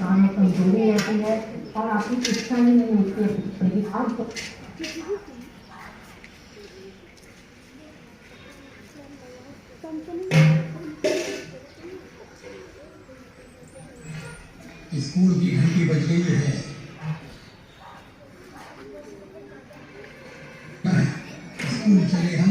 काम कमजोरी रहती है और आपकी इच्छा ही नहीं होती है लेकिन स्कूल की घंटी बज गई है। स्कूल चले हम।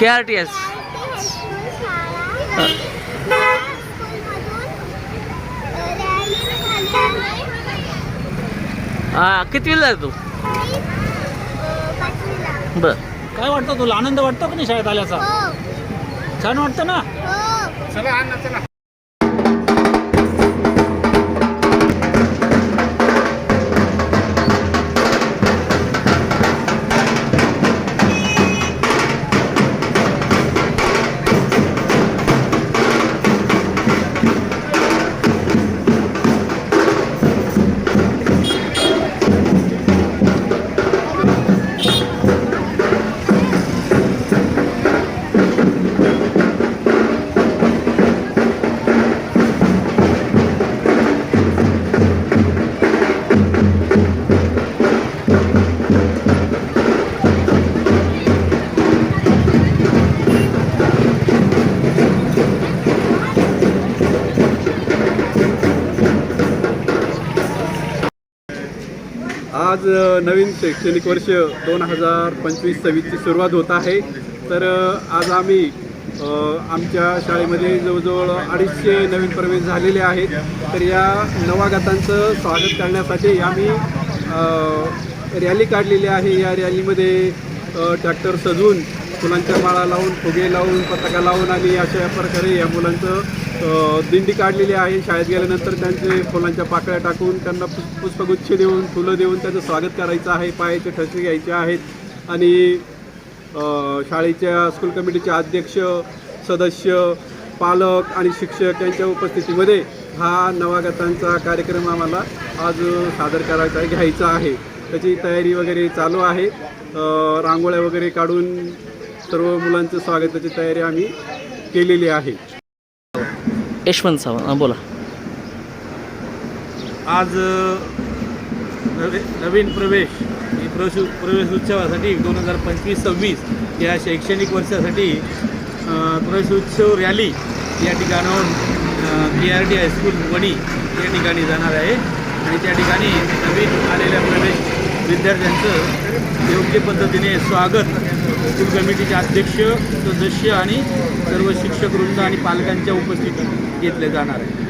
K R T S. हां कितवीला आहे तू. बर. काय वाटतं तुला आनंद वाटतो का नाही शाळेत आल्याचा? हो. छान वाटतं ना? हो. आज नवीन शैक्षणिक वर्ष दोन हजार पंचवीस सव्वीसची सुरुवात होत आहे. तर आज आम्ही आमच्या शाळेमध्ये जवळजवळ अडीचशे नवीन प्रवेश झालेले आहेत. तर या नवागतांचं स्वागत करण्यासाठी आम्ही रॅली काढलेली आहे. या रॅलीमध्ये ट्रॅक्टर सजून फुलांच्या माळा लावून फुगे लावून पताका लावून आणि अशा प्रकारे या मुलांचं दिंडी काढलेली आहे. शाळेत गेल्यानंतर त्यांचे फुलांच्या पाकळ्या टाकून त्यांना पुष्पगुच्छ देऊन फुलं देऊन त्यांचं स्वागत करायचं आहे. पायाचे ठसे घ्यायचे आहेत. आणि शाळेच्या स्कूल कमिटीचे अध्यक्ष सदस्य पालक आणि शिक्षक यांच्या उपस्थितीमध्ये हा नवागतांचा कार्यक्रम आम्हाला आज सादर करायचा घ्यायचा आहे. त्याची तयारी वगैरे चालू आहे. रांगोळ्या वगैरे काढून सर्व मुलांचं स्वागताची तयारी आम्ही केलेली आहे. यशवंत सावंत हां बोला. आज नवी नवीन प्रवेश प्रवेश प्रवेश उत्सवासाठी दोन हजार पंचवीस सव्वीस या शैक्षणिक वर्षासाठी प्रवेश उत्सव रॅली या ठिकाणाहून K R T high school Wani या ठिकाणी जाणार आहे. आणि त्या ठिकाणी नवीन आलेल्या प्रवेश विद्यार्थ्यांचं योग्य पद्धतीने स्वागत स्कूल कमिटीचे अध्यक्ष सदस्य आणि सर्व शिक्षक वृंद आणि पालकांच्या उपस्थितीत घेतले जाणार आहे.